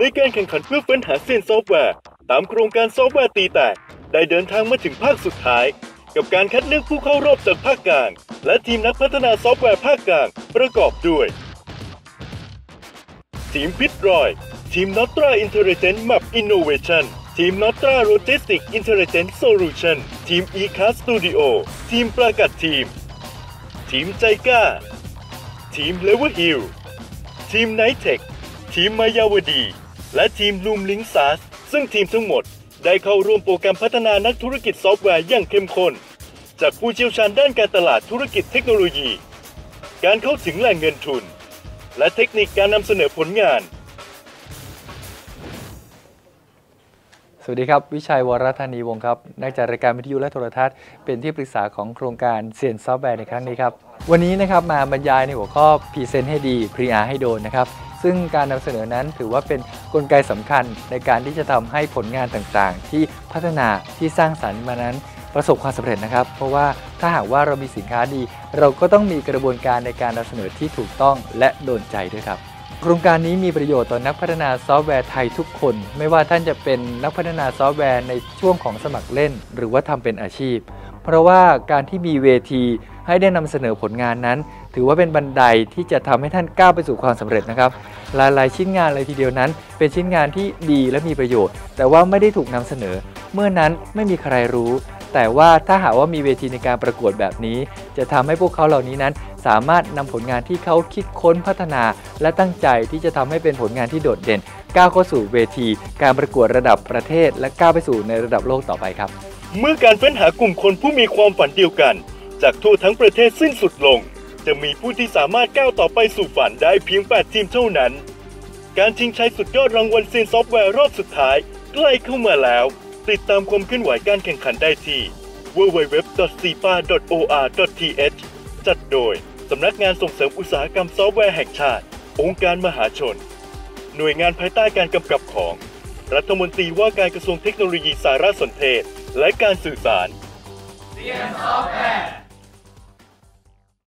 ในการแข่งขันเพื่อเฟ้นหาเซียนซอฟต์แวร์ ตามโครงการซอฟต์แวร์ตีแตก ได้เดินทางมาถึงภาคสุดท้าย กับการคัดเลือกผู้เข้ารอบจากภาคกลาง และทีมนักพัฒนาซอฟต์แวร์ภาคกลางประกอบด้วย ทีมพิทรอย ทีมนอตราอินเทลเจนต์แมปอินโนเวชันทีมนอตราโลจิสติกอินเทลเจนต์โซลูชันทีม e c a s Studio ทีมประกัดทีม ทีมใจกล้า ทีมเลเวอร์ฮิลทีมไนเทคทีมมายาวดี และทีมลูมลิงซัสซึ่งทีมทั้งหมดได้เข้าร่วมโปรแกรมพัฒนานักธุรกิจซอฟต์แวร์อย่างเข้มข้น จากผู้เชี่ยวชาญด้านการตลาดธุรกิจเทคโนโลยี การเข้าถึงแหล่งเงินทุน และเทคนิคการนำเสนอผลงาน สวัสดีครับ วิชัยวรธานีวงครับนักจัดรายการวิทยุและโทรทัศน์เป็นที่ปรึกษาของโครงการเซียนซอฟต์แวร์ในครั้งนี้ครับ วันนี้นะครับมาบรรยายในหัวข้อพรีเซนต์ให้ดีพรีอาให้โดนนะครับซึ่งการนำเสนอนั้นถือว่าเป็นกลไกสำคัญในการที่จะทำให้ผลงานต่างๆ ที่พัฒนาที่สร้างสรรค์มานั้นประสบความสำเร็จนะครับ เพราะว่าถ้าหากว่าเรามีสินค้าดี เราก็ต้องมีกระบวนการในการนำเสนอที่ถูกต้องและโดนใจด้วยครับ โครงการนี้มีประโยชน์ต่อนักพัฒนาซอฟต์แวร์ไทยทุกคน ไม่ว่าท่านจะเป็นนักพัฒนาซอฟต์แวร์ในช่วงของสมัครเล่น หรือว่าทำเป็นอาชีพ เพราะว่าการที่มีเวทีให้ได้นำเสนอผลงานนั้น ถือว่าเป็นบันไดที่จะทำให้ท่านก้าวไปสู่ความสำเร็จนะครับหลายๆชิ้นงานเลยทีเดียวนั้น เป็นชิ้นงานที่ดีและมีประโยชน์ แต่ว่าไม่ได้ถูกนำเสนอ เมื่อนั้นไม่มีใครรู้ แต่ว่าถ้าหากว่ามีเวทีในการประกวดแบบนี้ จะทำให้พวกเขาเหล่านี้นั้น สามารถนำผลงานที่เขาคิดค้นพัฒนา และตั้งใจที่จะทำให้เป็นผลงานที่โดดเด่น ก้าวเข้าสู่เวที การประกวดระดับประเทศ และก้าวไปสู่ในระดับโลกต่อไปครับ เมื่อการเฟ้นหากลุ่มคนผู้มีความฝันเดียวกัน จากทั่วทั้งประเทศสิ้นสุดลง จะมีผู้ที่สามารถก้าวต่อไปสู่ฝันได้เพียง 8 ทีมเท่านั้น การชิงชัยสุดยอดรางวัลเซียนซอฟต์แวร์รอบสุดท้ายใกล้เข้ามาแล้ว ติดตามความเคลื่อนไหวการแข่งขันได้ที่ www.cipa.or.th จัดโดย สำนักงานส่งเสริมอุตสาหกรรมซอฟต์แวร์แห่งชาติ องค์การมหาชน หน่วยงานภายใต้การกำกับของ รัฐมนตรีว่าการกระทรวงเทคโนโลยีสารสนเทศ และการสื่อสาร Software